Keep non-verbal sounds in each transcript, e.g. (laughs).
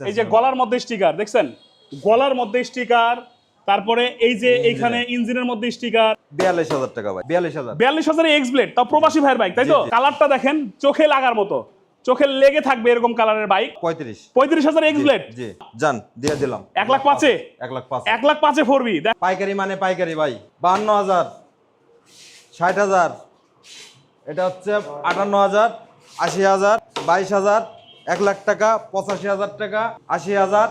এই যে গলার মধ্যে স্টিকার দেখছেন? গলার মধ্যে স্টিকার তারপরে এই যে এইখানে ইঞ্জিনের মধ্যে স্টিকার বিয়াল্লিশ হাজার টাকা ভাই বিয়াল্লিশ হাজার। বিয়াল্লিশ হাজার এক্স ব্লেড তাও প্রবাসী ভাইয়ের বাইক তাই তো। কালারটা দেখেন চোখে লাগার মতো। চোখে লেগে থাকবে এরকম কালারের বাইক পঁয়ত্রিশ। পঁয়ত্রিশ হাজার এক্স ব্লেড জি। যান দিয়ে দিলাম। এক লাখ পাঁচে? এক লাখ পাঁচ। এক লাখ পাঁচে ফোরবি পাইকারি মানে পাইকারি ভাই বাহান্ন হাজার ষাট হাজার এটা হচ্ছে আটান্ন হাজার আশি হাজার বাইশ হাজার এক লাখ টাকা পঁচাশি হাজার টাকা আশি হাজার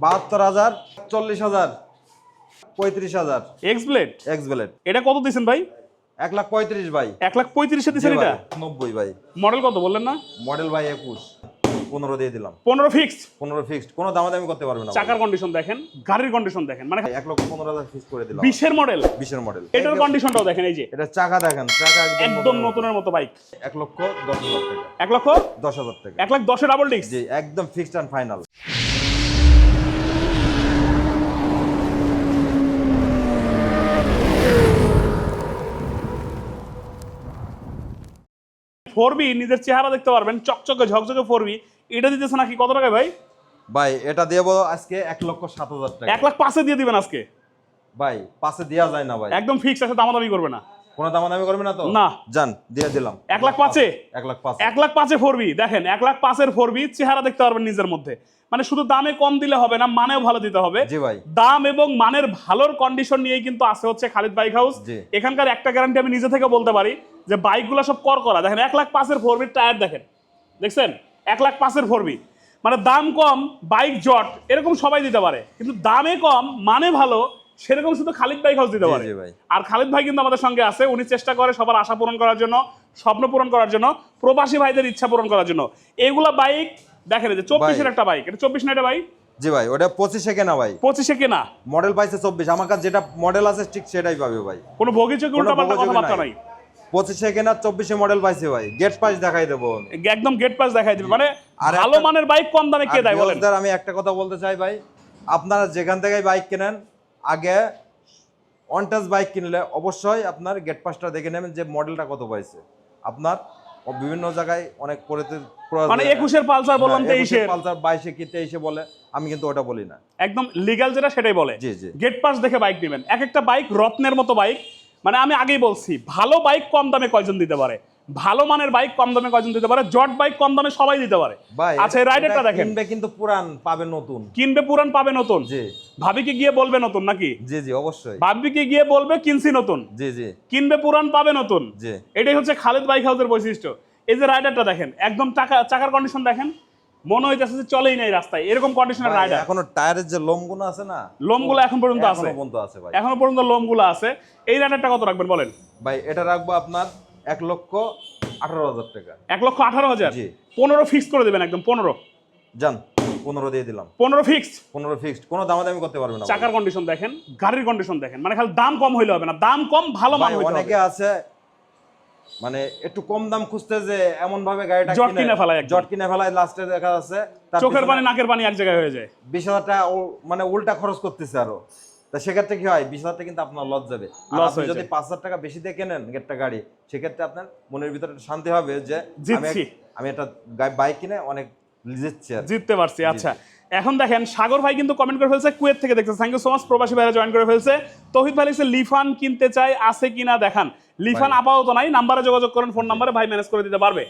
বাহাত্তর হাজার চল্লিশ হাজার পঁয়ত্রিশ হাজার। এক্স ব্লেড এক্স ব্লেড এটা কত দিচ্ছেন ভাই? এক লাখ পঁয়ত্রিশ ভাই। এক লাখ পঁয়ত্রিশে দিয়েছেন এটা? নব্বই ভাই। মডেল কত বললেন না? মডেল ভাই একুশ। পনেরো দিয়ে দিলাম। পনেরো ফিক্সড পনেরো ফিক্সড কোনো দামাদামি করতে পারবে না। চাকার কন্ডিশন দেখেন গাড়ির কন্ডিশন দেখেন। মানে এক লক্ষ পনেরো হাজার ফিক্স করে দিলাম। বিশের মডেল বিশের মডেল এটার কন্ডিশনটাও দেখেন এই যে। এটা চাকা দেখেন চাকা একদম নতুনের মতো। বাইক এক লক্ষ দশ হাজার টাকা। এক লক্ষ দশ হাজার টাকা। এক লাখ দশে ডাবল ডিস্ক জি একদম fixed and final four B নিজের চেহারা দেখতে পারবেন চকচকে ঝকঝকে ফোর বি। এটা দিতেছে নাকি? কত টাকায় ভাই? ভাই এটা দেবো আজকে এক লক্ষ সাত হাজার টাকা। এক লাখ পাঁচে দিয়ে দিবেন আজকে? ভাই পাশে দেওয়া যায় না ভাই। একদম ফিক্স আছে দামাদামি করবে না। কোনো দামাদামি করবে না তো? না। যান দিয়ে দিলাম। এক লাখ পাঁচে? এক লাখ পাঁচ। এক লাখ পাঁচে ফোর বি দেখেন এক লাখ পাঁচের ফোর বি চেহারা দেখতে পারবেন নিজের মধ্যে। মানে শুধু দামে কম দিলে হবে না মানেও ভালো দিতে হবে। জি ভাই। দাম এবং মানের ভালোর কন্ডিশন নিয়েই কিন্তু আছে হচ্ছে খালিদ বাইক হাউস। এখানকার একটা গ্যারান্টি আমি নিজে থেকে বলতে পারি যে বাইকগুলো সব কর করা। দেখেন এক লাখ পাঁচের ফোর বির টায়ার দেখেন। দেখছেন? এক লাখ পাঁচের ফোর বি মানে দাম কম বাইক জট এরকম সবাই দিতে পারে। কিন্তু দামে কম মানে ভালো সেরকম শুধু খালিদ বাইক হাউস দিতে পারে। আর খালিদ ভাই কিন্তু আমাদের সঙ্গে আছে উনি চেষ্টা করে সবার আশা পূরণ করার জন্য স্বপ্ন পূরণ করার জন্য প্রবাসী ভাইদের ইচ্ছা পূরণ করার জন্য। এইগুলা বাইক দেখেন যে চব্বিশের একটা বাইক এটা চব্বিশ না এটা বাইক জি ভাই ওটা পঁচিশে কেনা ভাই। পঁচিশে কেনা। মডেল পাইছে চব্বিশ আমার কাছে যেটা মডেল আছে ঠিক সেটাই পাবে ভাই। কোনো ভোগী চোখে উল্টা পাল্টা কথাবার্তা নাই। পঁচিশে কেনা চব্বিশে মডেল পাইছে ভাই। গেট পাইস দেখাই দেবো। একদম গেট পাস দেখাই দিবে। মানে ভালো মানের বাইক কম দামে কে দেয় বলেন? আমি একটা কথা বলতে চাই ভাই। আপনারা যেখান থেকে বাইক কেনেন আগে অনটাচ বাইক কিনলে অবশ্যই আপনার গেট পাসটা দেখে নেবেন যে মডেলটা কত পাইছে। আপনার বিভিন্ন জায়গায় অনেক মানে একুশের পালসার বললাম তেইশের। পালসার বাইশে কি তেইশে বলে আমি কিন্তু ওটা বলি না। একদম লিগ্যাল যেটা সেটাই বলে। জি, জি। গেট পাস দেখে বাইক নেবেন। এক একটা বাইক রত্নের মতো বাইক মানে আমি আগেই বলছি ভালো বাইক কম দামে কয়জন দিতে পারে? ভালো মানের বাইক কম দামে কয়জন দিতে পারে? জট বাইক কম দামে সবাই দিতে পারে। আচ্ছা এই রাইডারটা দেখেন। কিনবে কিন্তু পুরান পাবে নতুন। কিনবে পুরান পাবে নতুন? জি। ভাবিকে গিয়ে বলবে নতুন নাকি? জি জি অবশ্যই। ভাবিকে গিয়ে বলবে কিনছি নতুন। জি জি। কিনবে পুরান পাবে নতুন। জি। এটাই হচ্ছে খালেদ বাইক হাউসের বৈশিষ্ট্য। এই যে রাইডারটা দেখেন একদম টাকা চাকার কন্ডিশন দেখেন। মনে হইতেছে যে চলেই নাই রাস্তায়। এরকম কন্ডিশনের রাইডার এখনও টায়ারের যে লোমগুলো আছে না লোমগুলো এখন পর্যন্ত আছে। এখনও পর্যন্ত আছে ভাই। এখনও পর্যন্ত লোমগুলো আছে। এই রাইডারটা কত রাখবেন বলেন? ভাই এটা রাখব আপনার এক লক্ষ আঠারো হাজার টাকা। এক লক্ষ আঠারো হাজার? জি। পনেরো ফিক্স করে দেবেন একদম পনেরো। যান পনেরো দিয়ে দিলাম। পনেরো ফিক্স পনেরো ফিক্সড কোনো দামাদামি করতে পারবে না চাকার কন্ডিশন দেখেন গাড়ির কন্ডিশন দেখেন। মানে খালি দাম কম হইলে হবে না দাম কম ভালো মান হইতে অনেকে আছে মানে একটু কম দাম খুঁজতে যে এমন ভাবে গাড়িটা জট কিনে ফেলায় জট কিনে ফেলায় লাস্টে দেখা যাচ্ছে চোখের পানি নাকের পানি এক জায়গায় হয়ে যায়। বিশ হাজার টাকা মানে উল্টা খরচ করতেছে আরও। তা সেক্ষেত্রে কি হয়? বিশ হাজার কিন্তু আপনার লস যাবে। আপনি যদি পাঁচ হাজার টাকা বেশি দিয়ে কেনেন একটা গাড়ি সেক্ষেত্রে আপনার মনের ভিতরে শান্তি হবে যে আমি একটা বাইক কিনে অনেক জিতছি জিততে পারছি আচ্ছা। এখন দেখেন সাগর ভাই কিন্তু কমেন্ট করে ফেলছে কুয়েত থেকে দেখছে থ্যাংক ইউ সো মাচ প্রবাসী ভাইরা জয়েন করে ফেলছে। তহিদ ভাই লিখছে লিফান কিনতে চাই আছে কিনা দেখান। লিফান আপাতত নাই নাম্বারে যোগাযোগ করেন ফোন নাম্বারে ভাই ম্যানেজ করে দিতে পারবে।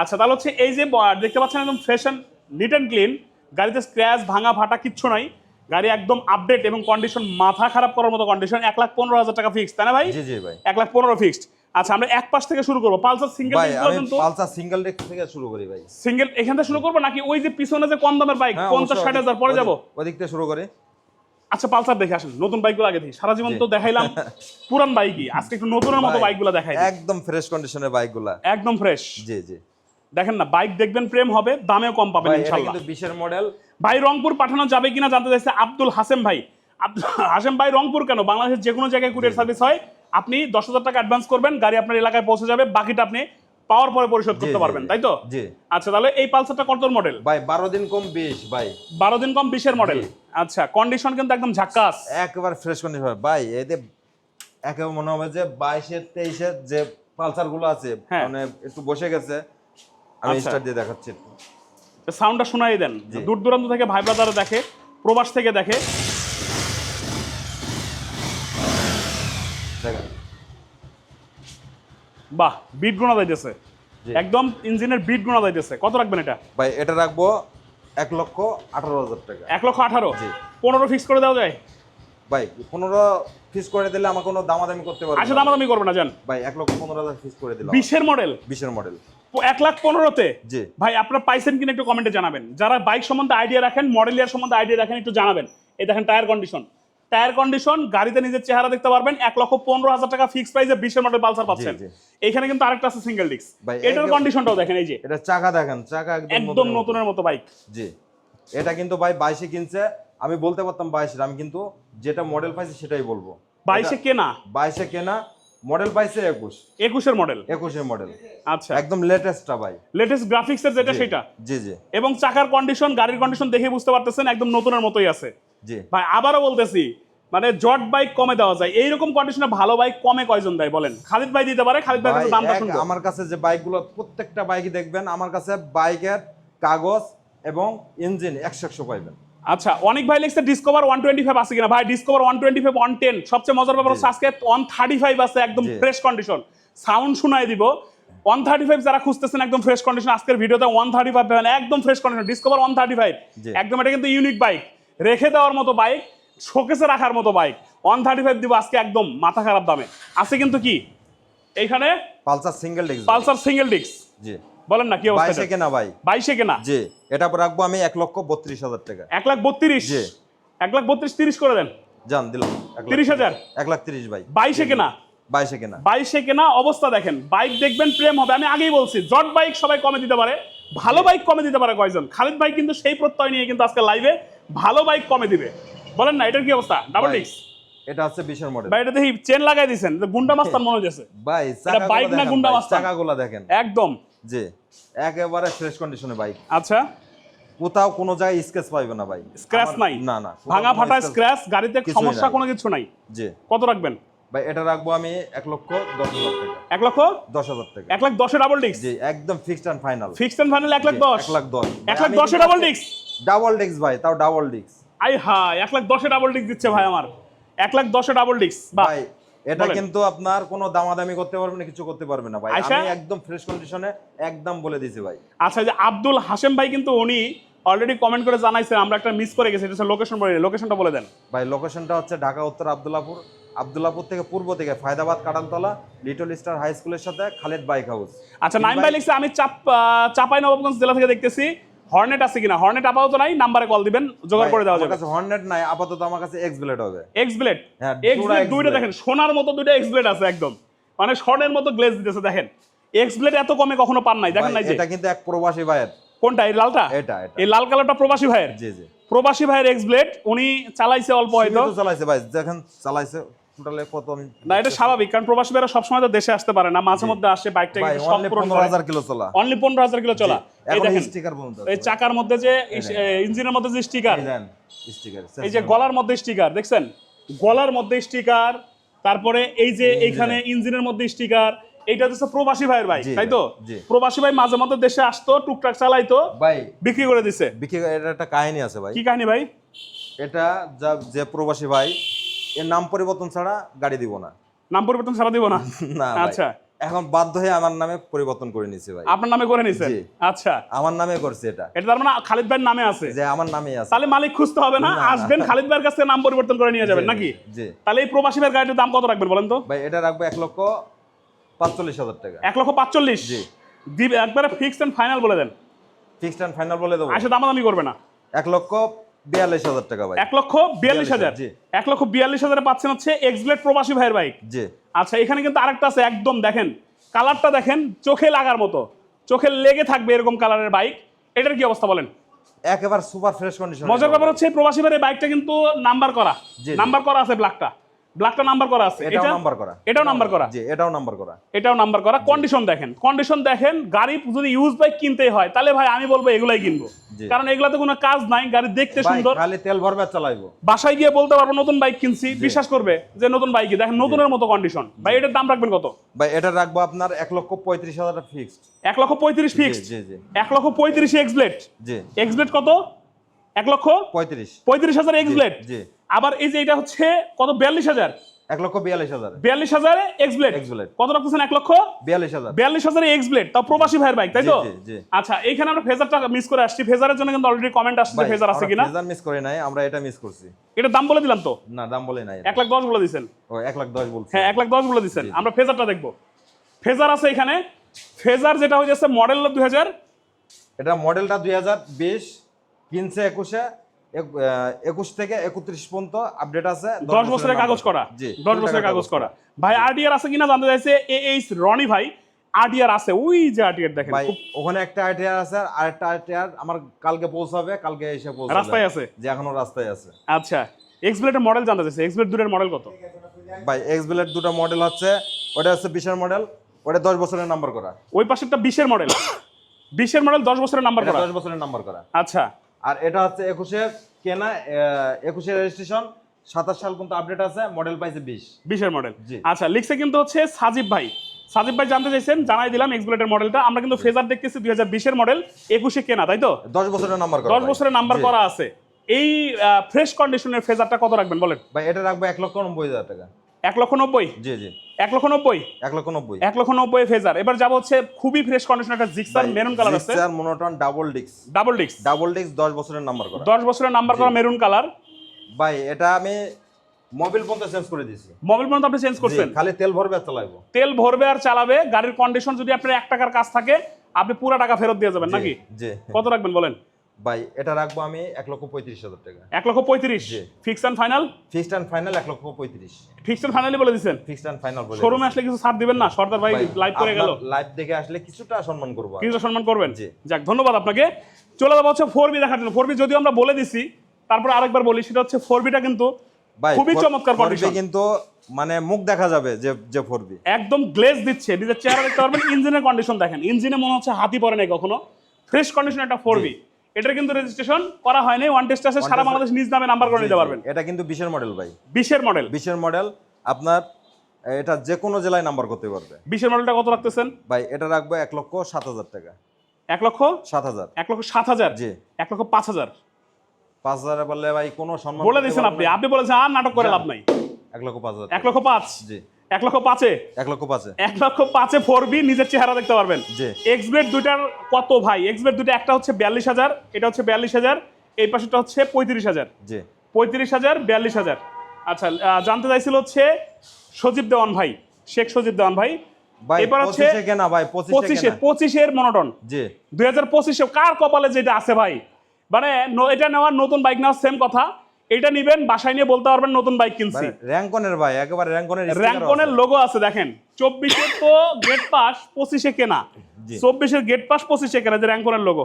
আচ্ছা তাহলে হচ্ছে এই যে দেখতে পাচ্ছেন একদম fresh and neat and clean গাড়িতে স্ক্র্যাচ ভাঙা ফাটা কিচ্ছু নাই। গাড়ি একদম আপডেট এবং কন্ডিশন মাথা খারাপ করার মতো কন্ডিশন এক লাখ পনেরো হাজার টাকা ফিক্স তাই না ভাই? জি জি ভাই। এক লাখ পনেরো ফিক্সড আচ্ছা আমরা এক পাশ থেকে শুরু করব। পালসার সিঙ্গেল ভাই আমি পালসার সিঙ্গেল ডেক থেকে শুরু করি ভাই। সিঙ্গেল এখান থেকে শুরু করব নাকি ওই যে পিছনে যে কম দামের বাইক হ্যাঁ, পঞ্চাশ অবশ্যই ষাট হাজার পরে ওদিক- যাব? ওদিক থেকে শুরু করি। আচ্ছা পালসার দেখে আসেন নতুন বাইকগুলো আগে সারা জীবন তো দেখাইলাম (laughs) পুরান বাইকই আজকে একটু নতুনের মতো বাইকগুলো দেখাই একদম ফ্রেশ কন্ডিশনের বাইকগুলা একদম ফ্রেশ জি জি। দেখেন না বাইক দেখবেন প্রেম হবে দামেও কম পাবেন বিশের মডেল ভাই রংপুর পাঠানো যাবে কিনা জানতে চাইছে আব্দুল হাসেম ভাই। আব্দুল হাসেম ভাই রংপুর কেন? বাংলাদেশের যে কোনো জায়গায় কুরিয়ার সার্ভিস হয় আপনি দশ হাজার টাকা অ্যাডভান্স করবেন গাড়ি আপনার এলাকায় পৌঁছে যাবে বাকিটা আপনি পাওয়ার পরে পরিশোধ করতে পারবেন। তাই তো জি আচ্ছা তাহলে এই পালসারটা কত মডেল ভাই বারো দিন কম বিশ ভাই বারো দিন কম বিশের মডেল আচ্ছা কন্ডিশন কিন্তু একদম ঝাক্কাস একেবারে ফ্রেশ কন্ডিশন ভাই এতে একেবারে মনে হবে যে বাইশের তেইশের যে পালসারগুলো আছে হ্যাঁ। মানে একটু বসে গেছে আমি আচ্ছা। স্টার্ট দিয়ে দেখাচ্ছি। সাউন্ডটা শোনাই দেন। দূর দূরান্ত থেকে ভাই ব্রাদার দেখে প্রবাস থেকে দেখে বাহ বিট গোনা যাইতেছে। একদম ইঞ্জিনের বিট গোনা যাইতেছে। কত রাখবেন এটা? ভাই এটা রাখব এক লক্ষ আঠারো হাজার টাকা। এক লক্ষ আঠারো। পনেরো ফিক্স করে দেওয়া যায়? ভাই পনেরো ফিক্স করে দিলে আমার কোনো দামাদামি করতে পারবে আচ্ছা। দামাদামি করবে না জান ভাই এক লক্ষ পনেরো হাজার ফিক্স করে দিলাম। বিশের মডেল বিশের মডেল এক লাখ পনেরোতে? জি। ভাই আপনারা পাইছেন কিনা একটু কমেন্টে জানাবেন। যারা বাইক সম্বন্ধে আইডিয়া রাখেন মডেল ইয়ার সম্বন্ধে আইডিয়া রাখেন একটু জানাবেন। এই দেখেন টায়ার কন্ডিশন টায়ার কন্ডিশন গাড়িতে নিজের চেহারা দেখতে পারবেন এক লক্ষ পনেরো হাজার টাকা ফিক্স প্রাইসে বিশের মডেল পালসার পাচ্ছেন। এখানে কিন্তু আরেকটা আছে সিঙ্গেল ডিস্ক এটার কন্ডিশনটাও দেখেন এই যে। এটা চাকা দেখেন চাকা একদম নতুনের মতো। বাইক জি। এটা কিন্তু ভাই বাইশে কিনছে আমি বলতে পারতাম বাইশের আমি কিন্তু যেটা মডেল পাইছি সেটাই বলব। বাইশে কেনা? বাইশে কেনা মডেল পাইছে একুশ। একুশের মডেল একুশের মডেল আচ্ছা। একদম লেটেস্টটা ভাই। লেটেস্ট গ্রাফিক্সের যেটা সেটা? জি জি। এবং চাকার কন্ডিশন গাড়ির কন্ডিশন দেখে বুঝতে পারতেছেন একদম নতুনের মতোই আছে। জি। ভাই আবারও বলতেছি মানে জট বাইক কমে দেওয়া যায়। এইরকম কন্ডিশনে ভালো বাইক কমে কয়জন দেয় বলেন? খালিদ ভাই দিতে পারে খালিদ ভাই দামটা শুনব। আমার কাছে যে বাইকগুলো প্রত্যেকটা বাইকই দেখবেন আমার কাছে বাইকের কাগজ এবং ইঞ্জিন একশো একশো পাইবেন। আচ্ছা অনেক ভাই লিখছে ডিসকভার ওয়ান টোয়েন্টি ফাইভ আছে কিনা? ভাই Discover one twenty five one ten সবচেয়ে মজার ব্যাপার হচ্ছে আজকে ওয়ান থার্টি ফাইভ আছে একদম ফ্রেশ কন্ডিশন সাউন্ড শোনাই দিব। ওয়ান থার্টি ফাইভ যারা খুঁজতেছেন একদম ফ্রেশ কন্ডিশন আজকের ভিডিওতে ওয়ান থার্টি ফাইভ একদম fresh condition Discover one thirty five একদম এটা কিন্তু ইউনিক বাইক রেখে দেওয়ার মতো বাইক শোকেসে রাখার মতো বাইক। ওয়ান থার্টি ফাইভ দিব আজকে একদম মাথা খারাপ দামে। আছে কিন্তু কি? এইখানে Pulsar single disc Pulsar single disc. জি। বলেন না কি অবস্থা বাইশে কেনা ভাই। বাইশে কেনা? জি। এটা রাখব আমি এক লক্ষ বত্রিশ হাজার টাকা। এক লাখ বত্রিশ? জি। এক লাখ বত্রিশ তিরিশ করে দেন। জান দিলাম। তিরিশ হাজার? এক লাখ তিরিশ ভাই। বাইশে কেনা? বাইশে কেনা। বাইশে কেনা অবস্থা দেখেন। বাইক দেখবেন প্রেম হবে। আমি আগেই বলছি জট বাইক সবাই কমে দিতে পারে। ভালো বাইক কমে দিতে পারে কয়জন? খালিদ ভাই কিন্তু সেই প্রত্যয় নিয়ে কিন্তু আজকে লাইভে ভালো বাইক কমে দিবে। বলেন না এটার কি অবস্থা? ডাবল ডিক্স এটা হচ্ছে বিশের (laughs) মডেল ভাই এটা দেখি চেন লাগাই দিয়েছেন গুন্ডা মাস্তান মনে হচ্ছে ভাই এটা বাইক না গুন্ডা মাস্তান? চাকাগুলো দেখেন। একদম। জি একেবারে ফ্রেশ কন্ডিশনে বাইক আচ্ছা। কোথাও কোনো জায়গায় স্কেচ পাইবে না ভাই। স্ক্র্যাচ নাই? না না ভাঙা ফাটা স্ক্র্যাচ গাড়িতে সমস্যা কোনো কিছু নাই? জি। কত রাখবেন? ভাই এটা রাখব আমি এক লক্ষ দশ হাজার টাকা। এক লক্ষ? দশ হাজার টাকা। এক লাখ দশে ডাবল ডিক্স জি একদম fixed and final fixed and final এক লাখ দশ? এক লাখ দশ। এক লাখ দশে ডাবল ডিক্স ডাবল ডিক্স ভাই তাও ডাবল ডিক্স আই হাই এক লাখ দশে ডাবল ডিক্স দিচ্ছে ভাই আমার। এক লাখ দশে ডাবল ডিক্স বা ভাই এটা কিন্তু আপনার কোনো দামাদামি করতে পারবে না কিছু করতে পারবে না ভাই। আমি একদম ফ্রেশ কন্ডিশনে একদম বলে দিছি ভাই। আচ্ছা যে আব্দুল হাশেম ভাই কিন্তু উনি অলরেডি কমেন্ট করে জানাইছেন আমরা একটা মিস করে গেছি এটা লোকেশন বলে লোকেশনটা বলে দেন। ভাই লোকেশনটা হচ্ছে ঢাকা উত্তর আবদুল্লাপুর আবদুল্লাপুর থেকে পূর্ব থেকে Faydabad Katantala little star high স্কুলের সাথে খালেদ বাইক হাউস আচ্ছা নাইম ভাই লিখছে আমি চাপ চাপাই নবাবগঞ্জ জেলা থেকে দেখতেছি। হর্নেট আছে কিনা? হর্নেট আপাতত নাই নাম্বারে কল দিবেন জোগাড় করে দেওয়া যাবে। কাছে হর্নেট নাই আপাতত আমার কাছে এক্স ব্লেড হবে এক্স ব্লেড এক্স ব্লেড দুইটা দেখেন সোনার মতো দুইটা এক্স ব্লেড আছে একদম। মানে স্বর্ণের মতো গ্লেজ দিতেছে দেখেন। এক্স ব্লেড এত কমে কখনো পান নাই দেখেন নাই যে। এটা কিন্তু এক প্রবাসী ভাইয়ের। কোনটা এই লালটা? এটা এটা। এই লাল কালারটা প্রবাসী ভাইয়ের? জি জি। প্রবাসী ভাইয়ের এক্স ব্লেড উনি চালাইছে অল্প হয়তো। চালাইছে ভাই দেখেন চালাইছে। টোটালে কত না এটা স্বাভাবিক কারণ প্রবাসী সবসময় তো দেশে আসতে পারে না মাঝে মধ্যে আসে বাইকটা পূরণ কিলো চলা। অনলি পনেরো হাজার কিলো চলা। এই দেখেন স্টিকার পর্যন্ত এই চাকার মধ্যে যে ইঞ্জিনের মধ্যে যে স্টিকার স্টিকার এই যে গলার মধ্যে স্টিকার দেখছেন? গলার মধ্যে স্টিকার তারপরে এই যে এইখানে ইঞ্জিনের মধ্যে স্টিকার এইটা হচ্ছে প্রবাসী ভাইয়ের ভাই তাই তো? প্রবাসী ভাই মাঝে মধ্যে দেশে আসতো টুকটাক চালাইতো ভাই বিক্রি করে দিছে। বিক্রি এটা একটা কাহিনী আছে ভাই। কি কাহিনী ভাই? এটা যা যে প্রবাসী ভাই এর নাম পরিবর্তন ছাড়া গাড়ি দিব না। নাম পরিবর্তন ছাড়া দিব না? (laughs) না আচ্ছা। এখন বাধ্য হয়ে আমার নামে পরিবর্তন করে নিছি ভাই। আপনার নামে করে নিছেন? জি। আচ্ছা। আমার নামে করছে এটা। এটা তার মানে খালিদ ভাইয়ের নামে আছে? যে আমার নামেই আছে। তাহলে মালিক খুঁজতে হবে না। আসবেন খালিদ ভাইয়ের কাছ নাম পরিবর্তন করে নিয়ে যাবেন নাকি? জি। তাহলে এই প্রবাসী ভাইয়ের গাড়িটার দাম কত রাখবেন বলেন তো? ভাই এটা রাখব এক লক্ষ পাঁচচল্লিশ হাজার টাকা। এক লক্ষ পাঁচচল্লিশ? জি। দিবে একবারে ফিক্সড এন্ড ফাইনাল বলে দেন। ফিক্সড অ্যান্ড ফাইনাল বলে দেবো। আসে দামাদামি করবে না। এক লক্ষ বিয়াল্লিশ হাজার টাকা ভাই। এক লক্ষ বিয়াল্লিশ হাজার। এক লক্ষ বিয়াল্লিশ হাজারে পাচ্ছেন হচ্ছে এক্সব্লেড প্রবাসী ভাইয়ের বাইক। জি। আচ্ছা এখানে কিন্তু আরেকটা আছে একদম দেখেন কালারটা দেখেন চোখে লাগার মতো। চোখে লেগে থাকবে এরকম কালারের বাইক। এটার কি অবস্থা বলেন? একেবারে সুপার ফ্রেশ কন্ডিশন মজার ব্যাপার হচ্ছে প্রবাসী ভাইয়ের বাইকটা কিন্তু নাম্বার করা। নাম্বার করা আছে ব্ল্যাকটা ব্ল্যাকটা নাম্বার করা আছে। এটাও এটা? নাম্বার করা। এটাও নাম্বার করা? জি এটাও নাম্বার করা। এটাও নাম্বার করা। কন্ডিশন দেখেন। কন্ডিশন দেখেন গাড়ি যদি ইউজ বাইক কিনতে হয় তাহলে ভাই আমি বলব এগুলাই কিনবো। কারণ এগুলাতে কোনো কাজ নাই গাড়ি দেখতে সুন্দর। খালি তেল ভরবে চালাইবো। বাসায় গিয়ে বলতে পারব নতুন বাইক কিনছি। বিশ্বাস করবে যে নতুন বাইকই দেখেন নতুনের মতো কন্ডিশন ভাই এটার দাম রাখবেন কত? ভাই এটা রাখব আপনার এক লক্ষ পঁয়ত্রিশ হাজার ফিক্সড এক লক্ষ পঁয়ত্রিশ ফিক্স জি জি। এক লক্ষ পঁয়ত্রিশ এক্সব্লেড জি। এক্সব্লেড কত? এক লক্ষ? পঁয়ত্রিশ। পঁয়ত্রিশ হাজার এক্সব্লেড জি। আবার এই যে এটা হচ্ছে কত? বিয়াল্লিশ হাজার। এক লক্ষ বিয়াল্লিশ হাজার। বিয়াল্লিশ হাজারে এক্সব্লেড X-Blade। কত রাখতেছেন? এক লক্ষ? বিয়াল্লিশ হাজার। বিয়াল্লিশ হাজারে এক্সব্লেড তাও প্রবাসী ভাইয়ের বাইক তাই তো। আচ্ছা এইখানে আমরা ফেজারটা মিস করে আসছি। ফেজারের জন্য কিন্তু অলরেডি কমেন্ট আসছে ফেজার আছে কিনা। মিস করি নাই আমরা এটা মিস করছি। এটা দাম বলে দিলাম তো? না দাম বলে নাই এক লাখ দশ বলে দিচ্ছেন ও এক লাখ দশ বলছি। হ্যাঁ এক লাখ দশ বলে দিচ্ছেন আমরা ফেজারটা দেখব। ফেজার আছে এখানে। ফেজার যেটা হয়ে যাচ্ছে মডেল দুই হাজার এটা মডেলটা দুই হাজার বিশ কিনছে একুশে। একুশ থেকে একত্রিশ পর্যন্ত আপডেট আছে। দশ বছরের কাগজ করা। জি। দশ বছরের কাগজ করা। ভাই আরটিআর আছে কিনা জানতে চাইছে? এ এইচ রনি ভাই আরটিআর আছে। ওই যে আরটিআর দেখেন ভাই ওখানে একটা আছে আর আইটিআর আমার কালকে পৌঁছাবে কালকে এসে পৌঁছাবে। রাস্তায় আছে? যে এখনও রাস্তায় আছে। আচ্ছা এক্সব্লেডের মডেল জানতে চাইছে। এক্সব্লেড দুটোর মডেল কত? ভাই এক্স বিলের দুটো মডেল হচ্ছে ওটা হচ্ছে বিশের মডেল ওটা দশ বছরের নাম্বার করা। ওই পাশেরটা বিশের মডেল বিশের মডেল দশ বছরের নাম্বার করা। দশ বছরের নাম্বার করা। আচ্ছা। আর এটা হচ্ছে একুশের কেনা একুশের রেজিস্ট্রেশন সাতাশ সাল পর্যন্ত আপডেট আছে মডেল পাইছে বিশ। বিশের মডেল আচ্ছা লিখছে কিন্তু হচ্ছে সাজিব ভাই। সাজিব ভাই জানতে চাইছেন জানাই দিলাম এক্সব্লেডের মডেলটা আমরা কিন্তু ফেজার দেখতেছি দুই হাজার বিশের মডেল একুশে কেনা তাই তো? দশ বছরের নাম্বার দশ বছরের নাম্বার করা আছে। এই ফ্রেশ কন্ডিশনের ফেজারটা কত রাখবেন বলেন? ভাই এটা রাখব এক লক্ষ নব্বই হাজার টাকা। এক লক্ষ নব্বই। জি জি। এক লক্ষ নব্বই। এক লক্ষ নব্বই। এক লক্ষ নব্বই ফেজার। এবার যাব হচ্ছে খুবই ফ্রেশ কন্ডিশন একটা জিক্সার মেরুন কালার আছে। মনোটন ডাবল ডিক্স ডাবল ডিস্ক ডাবল ডিক্স দশ বছরের নাম্বার করা। দশ বছরের নাম্বার করা মেরুন কালার ভাই এটা আমি মোবিল পর্যন্ত চেঞ্জ করে দিয়েছি। মোবাইল পর্যন্ত আপনি চেঞ্জ করছেন। খালি তেল ভরবে আর চালাইবো। তেল ভরবে আর চালাবে গাড়ির কন্ডিশন যদি আপনার এক টাকার কাজ থাকে আপনি পুরো টাকা ফেরত দিয়ে যাবেন নাকি? জি। কত রাখবেন বলেন? ভাই এটা রাখব আমি এক লক্ষ পঁয়ত্রিশ হাজার টাকা। এক লক্ষ পঁয়ত্রিশ? Fix and final fixed and final এক লক্ষ পঁয়ত্রিশ। ফিক্স অ্যান্ড ফাইনালি বলে দিচ্ছেন ফিক্সড অ্যান্ড ফাইনাল বলে শোরুমে আসলে কিছু ছাড় দিবেন না সর্দার ভাই লাইভ করে গেল। লাইভ দেখে আসলে কিছুটা সম্মান করব কিছু সম্মান করবেন? জি। যাক ধন্যবাদ আপনাকে। চলে যাব হচ্ছে ফোর বি দেখার জন্য। ফোর বি যদিও আমরা বলে দিছি তারপর আরেকবার বলি সেটা হচ্ছে ফোর বিটা কিন্তু খুবই চমৎকার কন্ডিশন কিন্তু মানে মুখ দেখা যাবে যে যে ফোরবি একদম গ্লেজ দিচ্ছে নিজের চেহারা দেখতে পারবেন ইঞ্জিনের কন্ডিশন দেখেন। ইঞ্জিনে মনে হচ্ছে হাতি পরে নাই কখনো। ফ্রেশ কন্ডিশন একটা ফোর বি এটার কিন্তু রেজিস্ট্রেশন করা হয়নি ওয়ান টেস্ট আছে সারা বাংলাদেশ নিজ নামে নাম্বার করে নিতে পারবেন। এটা কিন্তু বিশের মডেল ভাই। বিশের মডেল বিশের মডেল আপনার এটা যে কোনো জেলায় নাম্বার করতে পারবে। বিশের মডেলটা কত রাখতেছেন? ভাই এটা রাখব এক লক্ষ সাত হাজার টাকা। এক লক্ষ? সাত হাজার। এক লক্ষ সাত হাজার? জি। এক লক্ষ পাঁচ হাজার? পাঁচ হাজারে বললে ভাই কোনো সম্মান বলে পারবে আপনি। আপনি বলেছেন আর নাটক করে। লাভ নাই। এক লক্ষ পাঁচ হাজার এক লক্ষ পাঁচ? জি। এক লক্ষ পাঁচে? এক লক্ষ পাঁচে। এক লক্ষ পাঁচে ফোর বি নিজের চেহারা দেখতে পারবেন। এক্স ব্লেড দুইটার কত ভাই? এক্স ব্লেড দুইটা একটা হচ্ছে বিয়াল্লিশ হাজার এটা হচ্ছে বিয়াল্লিশ হাজার এই পাশেটা হচ্ছে পঁয়ত্রিশ হাজার। জি। পঁয়ত্রিশ হাজার বিয়াল্লিশ হাজার। আচ্ছা জানতে চাইছিল হচ্ছে সজীব দেওয়ান ভাই শেখ সজীব দেওয়ান ভাই। এবার হচ্ছে কেনা ভাই পঁচিশে পঁচিশে পঁচিশের মনোটন। জি। দুই হাজার পঁচিশে কার কপালে যেটা আছে ভাই? মানে এটা নেওয়ার নতুন বাইক নেওয়ার সেম কথা। এটা নিবেন বাসায় নিয়ে বলতে পারবেন নতুন বাইক কিনছি। র্যাঙ্কনের ভাই একেবারে র্যাঙ্কনের র্যাঙ্কনের লোগো আছে দেখেন। চব্বিশে তো গেট পাস পঁচিশে কেনা। চব্বিশের গেট পাস পঁচিশে কেনা যে র্যাঙ্কনের লোগো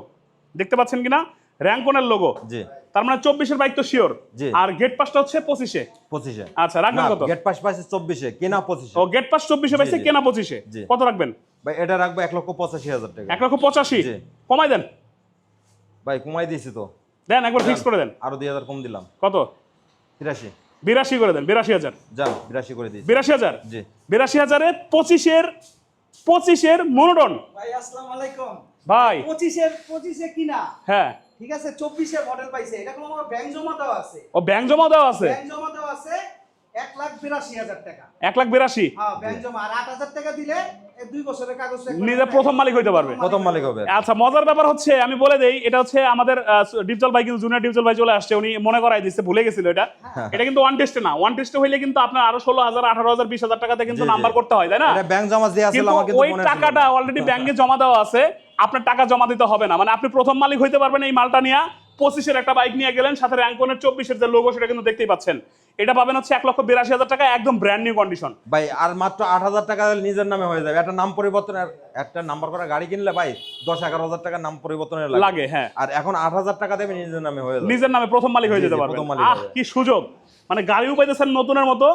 দেখতে পাচ্ছেন কিনা? র্যাঙ্কনের লোগো জি। তার মানে চব্বিশের বাইক তো শিওর আর গেট পাসটা হচ্ছে পঁচিশে। পঁচিশে। আচ্ছা রাখবেন কত? গেট পাস পাইছে চব্বিশে কেনা পঁচিশে। ও গেট পাস চব্বিশে পাইছে কেনা পঁচিশে। কত রাখবেন? ভাই এটা রাখব এক লক্ষ পঁচাশি হাজার টাকা। এক লক্ষ পঁচাশি। কমাই দেন। ভাই কমাই দিয়েছি তো। দেন একবার ফিক্স করে দেন। আরও দুই হাজার কম দিলাম। কত? তিরাশি বিরাশি করে দেন বিরাশি হাজার। যান বিরাশি করে দিই বিরাশি হাজার? জি। বিরাশি হাজারে পঁচিশের পঁচিশের মনোডন। ভাই আসসালামু আলাইকুম। ভাই। পঁচিশের পঁচিশে কিনা? হ্যাঁ। ঠিক আছে চব্বিশে মডেল পাইছে। এটা কোনো আমার ব্যাংক জমা দেওয়া আছে? ও ব্যাংক জমা দেওয়া আছে? ব্যাংক জমা দেওয়া আছে এক লাখ বিরাশি হাজার টাকা। এক লাখ বিরাশি? হ্যাঁ ব্যাংক জমা আর আট হাজার টাকা দিলে এই দুই বছরের কাগজ নিজে প্রথম মালিক হইতে পারবে। প্রথম মালিক হবে। আচ্ছা মজার ব্যাপার হচ্ছে আমি বলে দেই এটা হচ্ছে আমাদের ডিপজল ভাই কিন্তু জুনিয়র ডিপজল ভাই চলে আসছে উনি মনে করাই দিচ্ছে ভুলে গেছিল এটা। এটা কিন্তু ওয়ান টেস্টে না। ওয়ান টেস্টে হইলে কিন্তু আপনার আরও ষোলো হাজার আঠারো হাজার বিশ হাজার টাকাতে কিন্তু। নাম্বার করতে হয় তাই না? ব্যাংক জমা দিয়ে ওই টাকাটা অলরেডি ব্যাংকে জমা দেওয়া আছে আপনার টাকা জমা দিতে হবে না। মানে আপনি প্রথম মালিক হইতে পারবেন এই মালটা নিয়ে। পঁচিশের একটা বাইক নিয়ে গেলেন সাথে র্যাঙ্কনের চব্বিশের যে লোগো সেটা কিন্তু দেখতেই পাচ্ছেন। এটা পাবেন হচ্ছে এক লক্ষ বিরাশি হাজার টাকা একদম ব্র্যান্ড নিউ কন্ডিশন ভাই আর মাত্র আট হাজার টাকা নিজের নামে হয়ে যাবে। একটা নাম পরিবর্তন একটা নাম্বার করা গাড়ি কিনলে ভাই দশ এগারো হাজার টাকা নাম পরিবর্তনের লাগে। হ্যাঁ। আর এখন আট হাজার টাকা দেবে নিজের নামে হয়ে যাবে। নিজের নামে প্রথম মালিক হয়ে যেতে মালিক আহ কি সুযোগ। মানে গাড়িও পাইতেছেন নতুনের মতো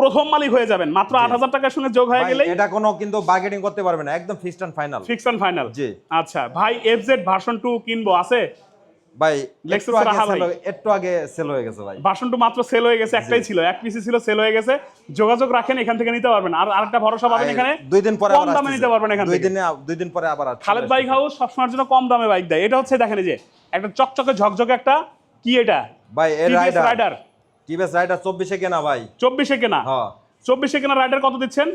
প্রথম মালিক হয়ে যাবেন। মাত্র আট হাজার টাকার সঙ্গে যোগ হয়ে গেলে এটা কোনো কিন্তু বার্গেনিং করতে পারবে না। একদম fixed and final fixed and final জি। আচ্ছা ভাই এফ জেড ভার্সন টু কিনবো আছে? ভাই একটু আগে একটু আগে সেল হয়ে গেছে ভাই। ভার্সন টু মাত্র সেল হয়ে গেছে একটাই ছিল এক পিসি ছিল সেল হয়ে গেছে। যোগাযোগ রাখেন এখান থেকে নিতে পারবেন। আর আরেকটা ভরসা পাবেন এখানে দুই দিন পরে কম দামে নিতে পারবেন এখান দুই দিনে দুই দিন পরে আবার। খালেদ বাইক হাউস সবসময়ের জন্য কম দামে বাইক দেয়। এটা হচ্ছে দেখেন যে একটা চকচকে ঝকঝকে একটা কি এটা? ভাই এর রাইডার রাইডার টিভিএস রাইডার 24 এ কেনা ভাই। চব্বিশে কেনা? হ্যাঁ চব্বিশে কেনা রাইডার কত দিচ্ছেন?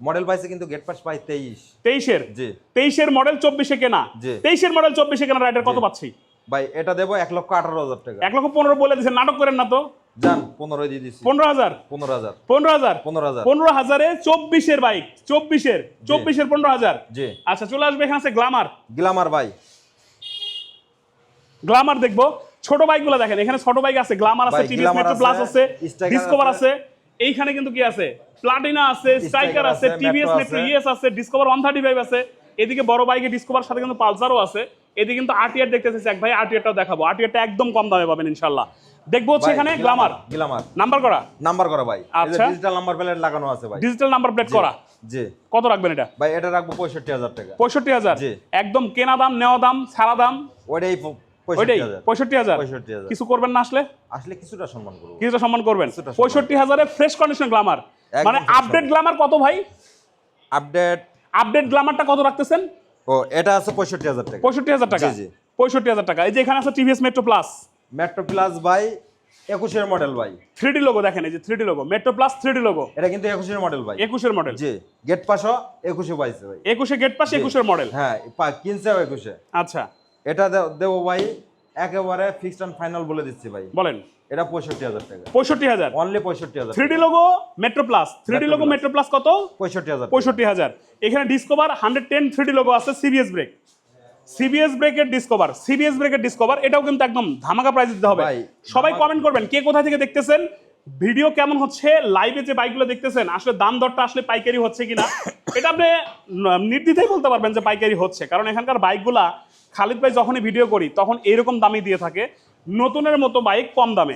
মডেল পাইছে কিন্তু গেট পাস পাই 23 তেইশের? জি। তেইশের মডেল চব্বিশে কেনা। জি। তেইশের মডেল চব্বিশে কেনা রাইডার কত পাচ্ছি? ভাই এটা দেবো এক লক্ষ আঠারো হাজার টাকা। এক লক্ষ পনেরো বলে দিচ্ছেন নাটক করেন না তো। যান পনেরো দিয়ে দিচ্ছি পনেরো হাজার? পনেরো হাজার। পনেরো হাজার? পনেরো হাজার। পনেরো হাজারে চব্বিশের বাইক চব্বিশের চব্বিশের পনেরো হাজার। জি। আচ্ছা চলে আসবে এখানে আছে গ্লামার। গ্লামার ভাই। গ্লামার দেখব। ছোট বাইকগুলো দেখেন এখানে ছোট বাইক আছে গ্লামার আছে টিভিএস মেট্রো প্লাস আছে ডিসকভার আছে। এইখানে কিন্তু কি আছে? প্লাটিনা আছে স্ট্রাইকার আছে টিভিএস মেট্রো। ইএস আছে। ডিসকভার ওয়ান থার্টি ফাইভ আছে। এদিকে বড় বাইকে ডিসকভার সাথে কিন্তু পালসারও আছে। এদিকে কিন্তু আরটিআর দেখতেছে এক ভাই আরটিআরটাও দেখাবো। আরটিআরটা একদম কম দামে পাবেন ইনশাল্লাহ দেখব হচ্ছে এখানে গ্লামার গ্লামার নাম্বার করা? নাম্বার করা ভাই। আচ্ছা। ডিজিটাল নাম্বার প্লেট লাগানো আছে ভাই। ডিজিটাল নাম্বার প্লেট করা? জি। কত রাখবেন এটা? ভাই এটা রাখব পঁয়ষট্টি হাজার টাকা। পঁয়ষট্টি হাজার? জি। একদম কেনা দাম নেওয়া দাম ছাড়া দাম? ওইটাই ওইটাই পঁয়ষট্টি হাজার? কিছু করবেন না আসলে? আসলে কিছুটা সম্মান করব। কিছুটা সম্মান করবেন। পঁয়ষট্টি হাজারে ফ্রেশ কন্ডিশন গ্লামার মানে আপডেট গ্লামার কত ভাই? আপডেট আপডেট গ্লামারটা কত রাখতেছেন? ও এটা আছে পঁয়ষট্টি হাজার টাকা। পঁয়ষট্টি হাজার টাকা? জি, জি। পঁয়ষট্টি হাজার টাকা। এই যে এখানে আছে TVS Metro plus Metro plus ভাই একুশের মডেল ভাই। থ্রি ডি লোগো দেখেন এই যে three D logo Metro plus three D logo এটা কিন্তু একুশের মডেল ভাই। একুশের মডেল জি গেট পাশও একুশে পাইছে ভাই। একুশে গেট পাস একুশের মডেল হ্যাঁ কিনছেও একুশে। আচ্ছা। এটা দেবো ভাই একেবারে ফিক্সড অ্যান্ড ফাইনাল বলে দিচ্ছি ভাই। বলেন। এটা পঁয়ষট্টি হাজার টাকা। পঁয়ষট্টি হাজার। অনলি পঁয়ষট্টি হাজার three D logo Metro plus three D Metro logo Metro plus কত? পঁয়ষট্টি হাজার পঁয়ষট্টি হাজার। এখানে Discover hundred ten three D logo আছে সিবিএস ব্রেক সিবিএস ব্রেকের ডিসকভার সিবিএস ব্রেকের ডিসকভার এটাও কিন্তু একদম ধামাকা প্রাইস দিতে হবে। ভাই, সবাই কমেন্ট করবেন কে কোথা থেকে দেখতেছেন? ভিডিও কেমন হচ্ছে? লাইভে যে বাইকগুলো দেখতেছেন আসলে দাম দরটা আসলে পাইকারি হচ্ছে কিনা? এটা আপনি ন- নির্দ্বিধায় বলতে পারবেন যে পাইকারি হচ্ছে। কারণ এখানকার বাইকগুলা খালিদ ভাই যখনই ভিডিও করি তখন এরকম দামই দিয়ে থাকে। নতুনের মতো বাইক কম দামে।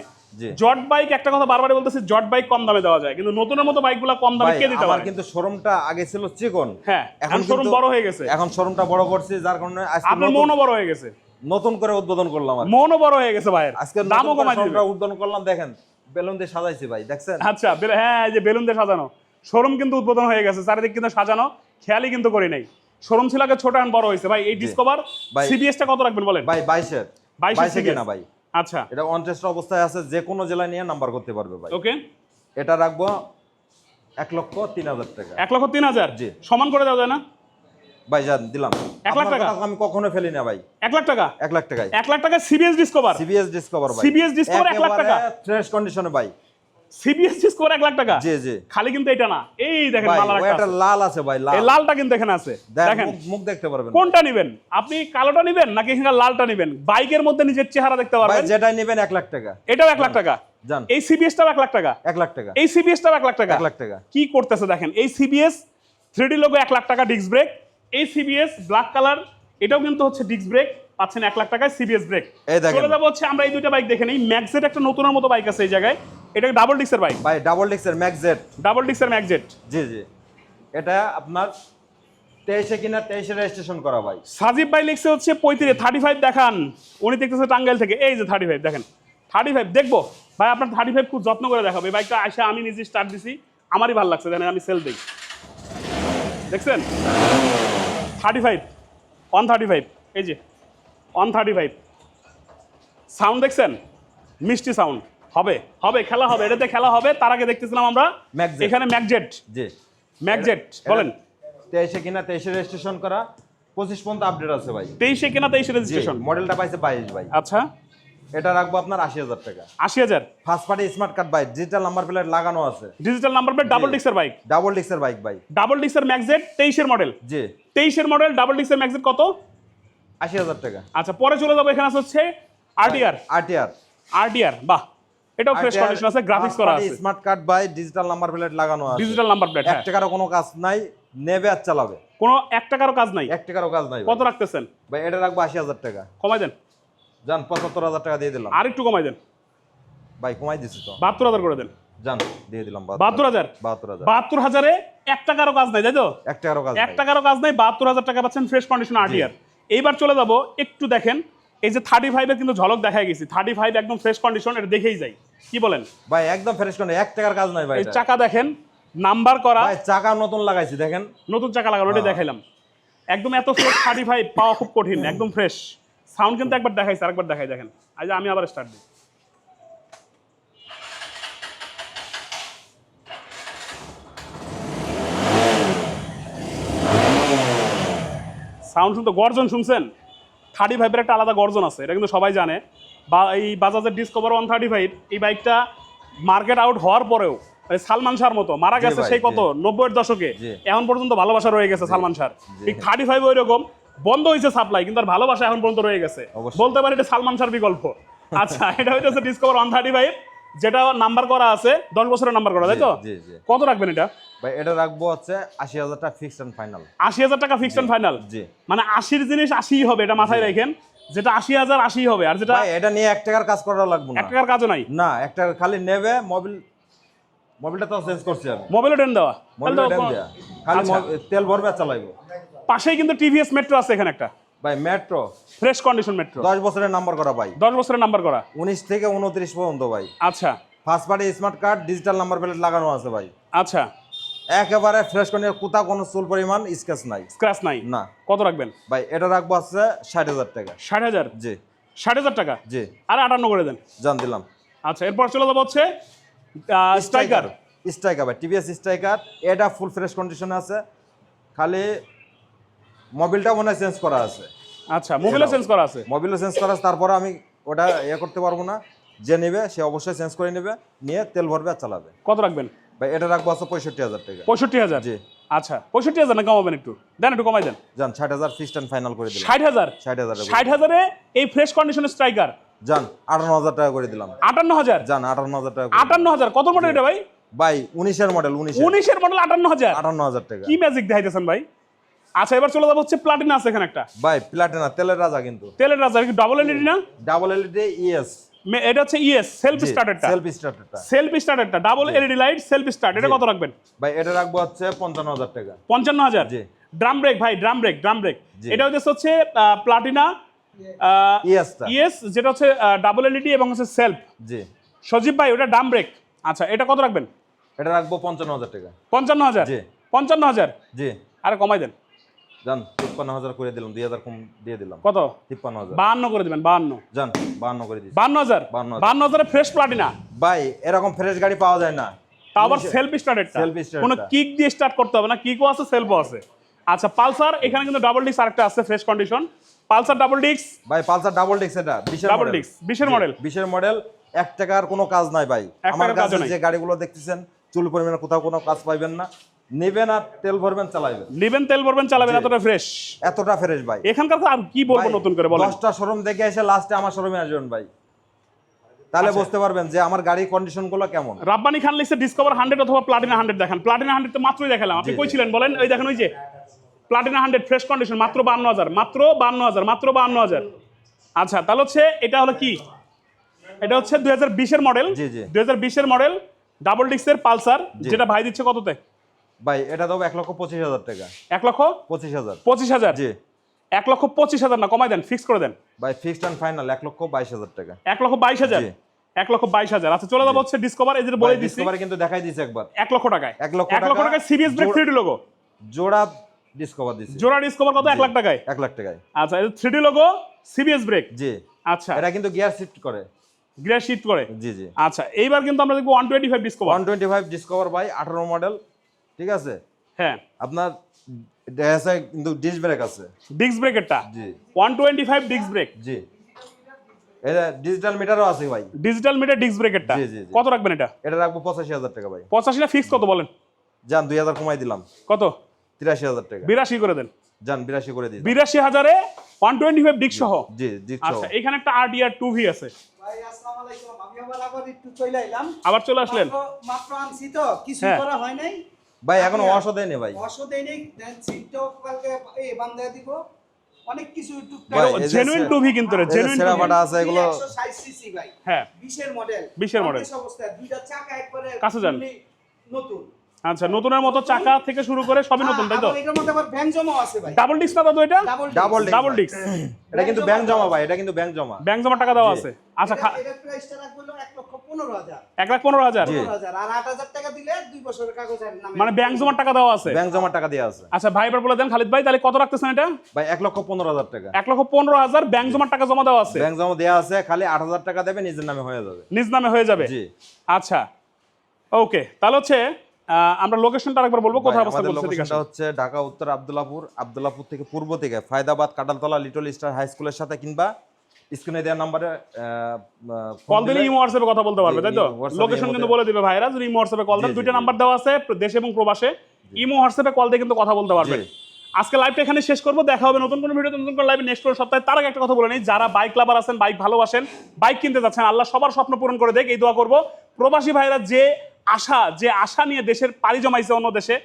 জট বাইক একটা কথা বারবার বলতেছি জট বাইক কম দামে দেওয়া যায়। কিন্তু নতুনের মতো বাইকগুলা কম দামে ভাই কে দিতে পারে? কিন্তু শোরুমটা আগে ছিল চিকন। হ্যাঁ এখন শোরুম বড় হয়ে গেছে। এখন শোরুমটা বড় করছি যার কারণে আপনার মনও বড় হয়ে গেছে। নতুন করে উদ্বোধন করলাম আর মনও বড় হয়ে গেছে ভাইয়ের। আজকে দামও কমাই শোরুমটা উদ্বোধন করলাম দেখেন বেলুন দিয়ে সাজাইছি ভাই দেখছেন? আচ্ছা হ্যাঁ এই যে বেলুন দিয়ে সাজানো। শোরুম কিন্তু উদ্বোধন হয়ে গেছে চারিদিক কিন্তু সাজানো খেয়ালই কিন্তু করি নাই। শোরুম ছিল আগে ছোট এখন বড় হয়েছে। ভাই এই ডিসকভার ভাই- সিবিএসটা কত রাখবেন বলেন? ভাই বাইশের। বাইশের বাইশে CBS কেনা ভাই? আচ্ছা। এটা অনটেস্ট অবস্থায় আছে যে কোনো জেলায় নিয়ে নাম্বার করতে পারবে ভাই। ওকে। এটা রাখব এক লক্ষ তিন হাজার টাকা। এক লক্ষ তিন হাজার? জি। সমান করে দেওয়া যায় না? ভাই যান দিলাম। এক লাখ টাকা? আমি কখনো ফেলি না ভাই। এক লাখ টাকা? এক লাখ টাকায়। এক লাখ টাকা সিবিএস ডিসকভার সিবিএস ডিসকভার ভাই। সিবিএস ডিসকভার এক লাখ টাকা? ফ্রেশ কন্ডিশনে ভাই। সিবিএস ডিসকভার এক লাখ টাকা। জি জি। খালি কিন্তু এটা না। এই দেখেন ভাই একটা একটা লাল আছে ভাই লাল। এই লালটা কিন্তু এখানে আছে। দেখেন। মুখ- দেখতে পারবেন। কোনটা নেবেন? আপনি কালোটা নেবেন নাকি এখানে লালটা নেবেন? বাইকের মধ্যে নিজের চেহারা দেখতে ভাই পারবেন। যেটাই নেবেন এক লাখ টাকা। এটাও এক লাখ টাকা। যান। এই সিবিএসটাও এক লাখ টাকা। এক লাখ টাকা। এই সিবিএসটাও এক লাখ টাকা। এক লাখ টাকা। কি করতেছে দেখেন? এই সিবিএস থ্রিডি লোগো এক লাখ টাকা ডিস্ক ব্রেক এই সিবিএস ব্ল্যাক কালার এটাও কিন্তু হচ্ছে ডিস্ক ব্রেক পাচ্ছেন এক লাখ টাকায় সিবিএস ব্রেক। চলে যাব হচ্ছে আমরা এই দুইটা বাইক দেখে নিই। ম্যাক্সেট একটা নতুনের মতো বাইক আছে এই জায়গায়। এটা ডাবল ডিক্সের বাইক ভাই ডাবল ডিক্সের ম্যাক্স জেড ডাবল ডিক্সের ম্যাকজেট জি জি। এটা আপনার তেইশে কিনা তেইশে রেজিস্ট্রেশন করা ভাই সাজিব ভাই লিখছে হচ্ছে পঁয়ত্রিশ থার্টি ফাইভ দেখান। উনি দেখতেছে টাঙ্গাইল থেকে। এই যে থার্টি ফাইভ দেখেন। থার্টি ফাইভ দেখব। ভাই আপনার থার্টি ফাইভ খুব যত্ন করে দেখাবো। এই বাইকটা আসে আমি নিজে স্টার্ট দিছি। আমারই ভালো লাগছে দেখেন আমি সেল দিই। দেখছেন? Thirty five one thirty five এই যে। ওয়ান থার্টি ফাইভ সাউন্ড দেখছেন? মিষ্টি সাউন্ড হবে হবে খেলা হবে। এটাতে খেলা হবে তার আগে দেখতেছিলাম আমরা। এখানে ম্যাকজেট জি। ম্যাকজেট বলেন। তেইশে কিনা তেইশে রেজিস্ট্রেশন করা পঁচিশ পর্যন্ত আপডেট আছে ভাই। তেইশে কেনা তেইশে রেজিস্ট্রেশন মডেলটা পাইছে বাইশ ভাই। আচ্ছা। এটা রাখব আপনার আশি হাজার টাকা। আশি হাজার? First party smart card bike digital number plate লাগানো আছে। ডিজিটাল নাম্বার প্লেট ডাবল ডিক্সের বাইক ডাবল ডিক্সের বাইক ভাই। ডাবল ডিক্সের ম্যাক্সেট তেইশের মডেল জি। তেইশের মডেল ডাবল ডিক্সের ম্যাক্সেট কত? আশি হাজার টাকা। আচ্ছা পরে চলে যাব এখানে হচ্ছে আরটিআর আরটিআর আরটিআর বাহ এটাও ফ্রেশ কন্ডিশন আছে গ্রাফিক্স করা আছে। Smart card by digital number plate লাগানো আছে। ডিজিটাল নাম্বার প্লেট এক হ্যাঁ। টাকারও কোনো কাজ নাই নেবে আর চালাবে। কোনো এক টাকারও কাজ নাই? এক টাকারও কাজ নাই কত রাখতেছেন? ভাই এটা রাখব আশি হাজার টাকা। কমাই দেন। যান পঁচাত্তর হাজার টাকা দিয়ে দিলাম। আর একটু কমাই দেন। ভাই কমাই দিছি তো। বাহাত্তর হাজার করে দেন। যান দিয়ে দিলাম বাহাত্তর। হাজার? বাহাত্তর হাজার। বাহাত্তর হাজারে এক টাকারও কাজ নাই তাই তো? এক টাকারও কাজ এক নাই। টাকারও কাজ নাই বাহাত্তর হাজার টাকা পাচ্ছেন ফ্রেশ কন্ডিশন আরটিআর এইবার চলে যাব একটু দেখেন এই যে থার্টি ফাইভের কিন্তু ঝলক দেখা গেছি। থার্টি ফাইভ একদম ফ্রেশ কন্ডিশন এটা দেখেই যাই। কি বলেন? ভাই একদম ফ্রেশ কন্ডিশন এক টাকার কাজ নয় ভাই এই চাকা দেখেন নাম্বার করা। ভাই চাকা নতুন লাগাইছি দেখেন। নতুন চাকা লাগানো ওটা হ্যাঁ। দেখাইলাম। একদম এত ফ্রেশ থার্টি ফাইভ পাওয়া খুব কঠিন একদম ফ্রেশ সাউন্ড কিন্তু একবার দেখাইছে আরেকবার দেখাই দেখেন। আজ আমি আবার স্টার্ট দিই। সাউন্ড শুনতে গর্জন শুনছেন? থার্টি ফাইভের একটা আলাদা গর্জন আছে এটা কিন্তু সবাই জানে। বা এই বাজাজের ডিসকভার ওয়ান থার্টি ফাইভ এই বাইকটা মার্কেট আউট হওয়ার পরেও সালমান শাহর মতো মারা গেছে সেই কত। নব্বইয়ের দশকে। এখন পর্যন্ত ভালোবাসা রয়ে গেছে সালমান শাহর। জি। ঠিক থার্টি ফাইভ ওই রকম বন্ধ হয়েছে সাপ্লাই কিন্তু আর ভালোবাসা এখন পর্যন্ত রয়ে গেছে। বলতে পারি এটা সালমান শাহর বিকল্প। (laughs) আচ্ছা এটা হইতেছে ডিসকভার ওয়ান থার্টি ফাইভ যেটা নাম্বার করা আছে দশ বছরের নাম্বার করা তাই তো। কত রাখবেন এটা? ভাই এটা রাখব হচ্ছে আশি হাজার টাকা ফিক্সড অ্যান্ড ফাইনাল আশি হাজার টাকা ফিক্সড অ্যান্ড ফাইনাল জি। মানে আশির জিনিস আশিই হবে এটা মাথায় রাখেন। যেটা আশি হাজার আশিই হবে আর যেটা এটা নিয়ে এক টাকার কাজ করা লাগবে না। এক টাকার কাজও নাই? না এক টাকা খালি নেবে মোবিল মোবিলটা তো চেঞ্জ করছি আমি। মোবাইলে টেন দেওয়া। তো খালি আচ্ছা। তেল ভরবে চালাইবো। পাশেই কিন্তু টিভিএস মেট্রো আছে এখানে একটা। ভাই মেট্রো ফ্রেশ কন্ডিশন মেট্রো দশ বছরের নাম্বার করা ভাই। দশ বছরের নাম্বার করা। উনিশ থেকে উনত্রিশ পর্যন্ত ভাই। আচ্ছা। First party smart card digital number plate লাগানো আছে ভাই। আচ্ছা। একেবারে ফ্রেশ করে কোথাও কোনো চুল পরিমাণ স্ক্র্যাচ নাই। স্ক্র্যাচ নাই? না। কত রাখবেন? ভাই এটা রাখব আছে ষাট হাজার টাকা। ষাট হাজার? জি। ষাট হাজার টাকা? জি। আর আটান্ন করে দেন। জান দিলাম। আচ্ছা এরপর চলে যাব হচ্ছে স্ট্রাইকার স্ট্রাইকার ভাই টিভিএস স্ট্রাইকার এটা ফুল ফ্রেশ কন্ডিশনে আছে। খালি মোবিলটা মনে হয় চেঞ্জ করা আছে। আচ্ছা মোবাইলে চেঞ্জ করা আছে? মোবিলও চেঞ্জ করা আছে তারপরে আমি ওটা ইয়ে করতে পারব না। যে নেবে সে অবশ্যই চেঞ্জ করে নেবে নিয়ে তেল ভরবে আর চালাবে। কত রাখবেন? ভাই এটা রাখব আছে পঁয়ষট্টি হাজার টাকা। পঁয়ষট্টি হাজার? জি। আচ্ছা পঁয়ষট্টি হাজার না কমাবেন একটু? দেন একটু কমাই দেন। যান ষাট হাজার ফিক্সড অ্যান্ড ফাইনাল করে দিলাম। ষাট হাজার? ষাট হাজার ষাট হাজারে এই ফ্রেশ কন্ডিশনের স্ট্রাইকার যান আটান্ন হাজার টাকা করে দিলাম। আটান্ন হাজার? যান আটান্ন হাজার টাকা। আটান্ন হাজার? কত মডেল এটা ভাই? ভাই উনিশের মডেল উনিশ উনিশের মডেল আটান্ন হাজার? আটান্ন হাজার টাকা। কি ম্যাজিক দেখাইতেছেন ভাই? আচ্ছা এবার চলে যাব হচ্ছে প্লাটিনা আছে এখানে একটা। ভাই প্লাটিনা তেলের রাজা কিন্তু। তেলের রাজা কি ডাবল এলইডি না? ডাবল এলইডি ইএস মে- এটা হচ্ছে ইএস সেলফ স্টার্টারটা সেলফ স্টার্টারটা self স্টার্টারটা double LED light self start এটা কত রাখবেন? ভাই এটা রাখব হচ্ছে পঞ্চান্ন হাজার টাকা। পঞ্চান্ন হাজার? জি। ড্রাম ব্রেক ভাই ড্রাম ব্রেক ড্রাম ব্রেক এটা হচ্ছে হচ্ছে প্লাটিনা ইএসটা। ইএস যেটা হচ্ছে ডাবল এলইডি এবং হচ্ছে সেলফ জি। সজীব ভাই ওটা ড্রাম ব্রেক আচ্ছা এটা কত রাখবেন? এটা রাখব পঞ্চান্ন হাজার টাকা। পঞ্চান্ন হাজার? আচ্ছা। জি। পঞ্চান্ন হাজার? জি। আরে কমাই দেন। যান তিপ্পান্ন হাজার করে দিলাম দুই হাজার কম দিয়ে দিলাম। কত? তিপ্পান্ন হাজার। বাহান্ন করে দিবেন বাহান্ন। যান বাহান্ন করে দিচ্ছি বাহান্ন হাজার? বাহান্ন হাজারে। ফ্রেশ প্লাটিনা ভাই এরকম ফ্রেশ গাড়ি পাওয়া যায় না। আবার সেলফ কোনো কিক দিয়ে স্টার্ট করতে হবে না কিকও আছে সেলফও আছে। আচ্ছা পালসার এখানে কিন্তু ডাবল ডিস্ক আরেকটা আছে fresh condition Pulsar double disc ভাই পালসার ডাবল ডিক্স এটা বিশের Double মডেল disc, 20 এর বিশের মডেল এক টাকার কোনো কাজ নাই ভাই। আমার কাছে। যে গাড়িগুলো দেখতেছেন চুল পরিমাণে কোথাও কোনো কাজ পাইবেন না। নেবেন আর তেল ভরবেন চালাইবেন। নিবেন তেল ভরবেন চালাবেন এতটা ফ্রেশ এতটা ফ্রেশ ভাই। এখানকার আর কি বলব নতুন করে বলেন? দশটা শোরুম দেখে এসে লাস্টে আমার শোরুমে আসবেন ভাই। তাহলে আচ্ছা। বুঝতে পারবেন যে আমার গাড়ির কন্ডিশনগুলো কেমন। রাব্বানি খান লিখছে ডিসকভার হান্ড্রেড অথবা প্লাটিনা হান্ড্রেড দেখেন। প্লাটিনা হান্ড্রেড তো মাত্রই দেখালাম। আপনি কই ছিলেন বলেন? ওই দেখেন ওই যে প্লাটিনা হান্ড্রেড ফ্রেশ কন্ডিশন মাত্র বান্ন হাজার মাত্র বান্ন হাজার মাত্র বান্ন হাজার। আচ্ছা তাহলে হচ্ছে এটা হলো কি? এটা হচ্ছে দুই হাজার বিশের মডেল জি, জি। দুই হাজার বিশের মডেল ডাবল ডিস্কের পালসার যেটা ভাই দিচ্ছে কততে? ভাই এটা দেবো এক লক্ষ পঁচিশ হাজার টাকা। এক লক্ষ পঁচিশ হাজার। পঁচিশ হাজার? জি। এক লক্ষ পঁচিশ হাজার না কমাই দেন ফিক্স করে দেন। ভাই ফিক্সড অ্যান্ড ফাইনাল এক লক্ষ বাইশ হাজার টাকা। এক লক্ষ বাইশ হাজার। এক লক্ষ বাইশ হাজার। আচ্ছা চলে যাব হচ্ছে ডিসকভার এই বলে দিচ্ছি। ডিসকভারি কিন্তু দেখাই দিয়েছে একবার। এক লক্ষ টাকায়। এক লক্ষ এক লক্ষ টাকায় সিবিএস ব্রেক জোড়- থ্রি লোগো জোড়া ডিসকভার দিচ্ছে জোড়া ডিসকভার কত? এক লাখ টাকায়? এক লাখ টাকায়। আচ্ছা three D logo CBS brake জি। আচ্ছা। এটা কিন্তু গিয়ার শিফট করে। গ্রে শিফট করে। জি জি। আচ্ছা এইবার কিন্তু আমরা দেখব one twenty five Discover one twenty five Discover by আঠারো মডেল ঠিক আছে? হ্যাঁ। আপনার ড্যাসে কিন্তু ডিস ব্রেক আছে। ডিস্ক ব্রেকেরটা জি। One twenty five disc brake জি। এটা ডিজিটাল মিটারও আছে ভাই। ডিজিটাল মিটার ডিস্ক ব্রেকেরটা জি, জি, জি। কত রাখবেন এটা? এটা রাখব পঁচাশি হাজার টাকা ভাই। পঁচাশি না ফিক্স কত বলেন? যান দুই হাজার কমাই দিলাম। কত? তিরাশি হাজার টাকা। বিরাশি করে দেন। যান বিরাশি করে দিই বিরাশি হাজারে ওয়ান টোয়েন্টি ফাইভ ডিস্ক সহ? জি দিচ্ছ আচ্ছা এখানে একটা আরডিআর টু ভি আছে। ভাই আসসালামু আলাইকুম। আমি আবার আবার একটু চলে এলাম আবার চলে আসলেন? মাত্র- মাত্র আনছি তো। কিছু হ্যাঁ। করা হয় নাই। ভাই এখন অসো দেয়নি ভাই। অসো দেয় নেই সিটটাও কালকে এই দিব। অনেক কিছু টুকটাক জেনুইন টুভি কিন্তু রে জেনুইন সেরা বাটা আছে এগুলো সিসি ভাই। হ্যাঁ। 20 এর মডেল 20 এর মডেল অবস্থা দুইটা চাকা একবারে কাছে যান। নতুন। আচ্ছা নতুনের মতো চাকা থেকে শুরু করে সবই নতুন তাই তো? এটার মধ্যে আবার ব্যাংক জমা আছে ভাই। ডাবল ডিস্ক না দাদু এটা? ডাবল disc ডাবল ডিস্ক (laughs) এটা কিন্তু ব্যাংক জমা ভাই এটা কিন্তু ব্যাংক জমা। ব্যাংক জমা টাকা দেওয়া আছে। আচ্ছা প্রাইসটা রাখব 1 লক্ষ 15 হাজার। এক লাখ পনেরো হাজার? জি। 15 হাজার। আর 8000 টাকা দিলে 2 বছরের কাগজ আর নামে মানে ব্যাংক জমার টাকা দেওয়া আছে? ব্যাংক জমার টাকা দেওয়া আছে। আচ্ছা ভাই এবার বলে দেন খালিদ ভাই তাহলে কত রাখতেছেন এটা? ভাই এক লক্ষ পনেরো হাজার টাকা। এক লক্ষ পনেরো হাজার ব্যাংক জমার টাকা জমা দেওয়া আছে। ব্যাংক জমা দেওয়া আছে খালি আট হাজার টাকা দেবে নিজের নামে হয়ে যাবে। নিজ নামে হয়ে যাবে? জি। আচ্ছা ওকে তাহলে হচ্ছে আমরা লোকেশনটা আরেকবার বলব কোথায় অবস্থা আমাদের বলছে ঠিক আছে হচ্ছে ঢাকা উত্তর আব্দুল্লাপুর আব্দুল্লাপুর থেকে পূর্ব থেকে Faydabad Kataltala little star high স্কুলের সাথে কিংবা স্ক্রিনে দেওয়া নাম্বারে কল দিলে ইমো হোয়াটসঅ্যাপে কথা বলতে পারবে তাই তো? লোকেশন কিন্তু বলে দিবে ভাইরা যদি ইমো হোয়াটসঅ্যাপে কল দেন দুইটা নাম্বার দেওয়া আছে দেশ এবং প্রবাসে। ইমো হোয়াটসঅ্যাপে কল দিয়ে কিন্তু কথা বলতে পারবে। আজকে লাইভটা এখানে শেষ করব দেখা হবে নতুন কোনো ভিডিওতে নতুন কোনো লাইভে নেক্সট কোনো সপ্তাহে। তার আগে একটা কথা বলে নেই যারা বাইক লাভার আছেন বাইক ভালোবাসেন বাইক কিনতে যাচ্ছেন আল্লাহ সবার স্বপ্ন পূরণ করে দেখ এই দোয়া করব। প্রবাসী ভাইরা যে আশা, যে আশা নিয়ে দেশের পাড়ি জমাইছে অন্য দেশে,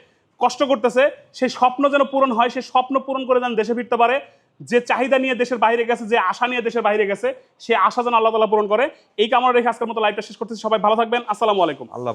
কষ্ট করতেছে সেই স্বপ্ন যেন পূরণ হয় সেই স্বপ্ন পূরণ করে যেন দেশে ফিরতে পারে, যে চাহিদা নিয়ে দেশের বাইরে গেছে, যে আশা নিয়ে দেশের বাইরে গেছে, সে আশা যেন আল্লাহ তালা পূরণ করে। এই কামনা রেখে আজকের মতো লাইভটা শেষ করতেছি। সবাই ভালো থাকবেন। আসসালামু আলাইকুম। আল্লাহ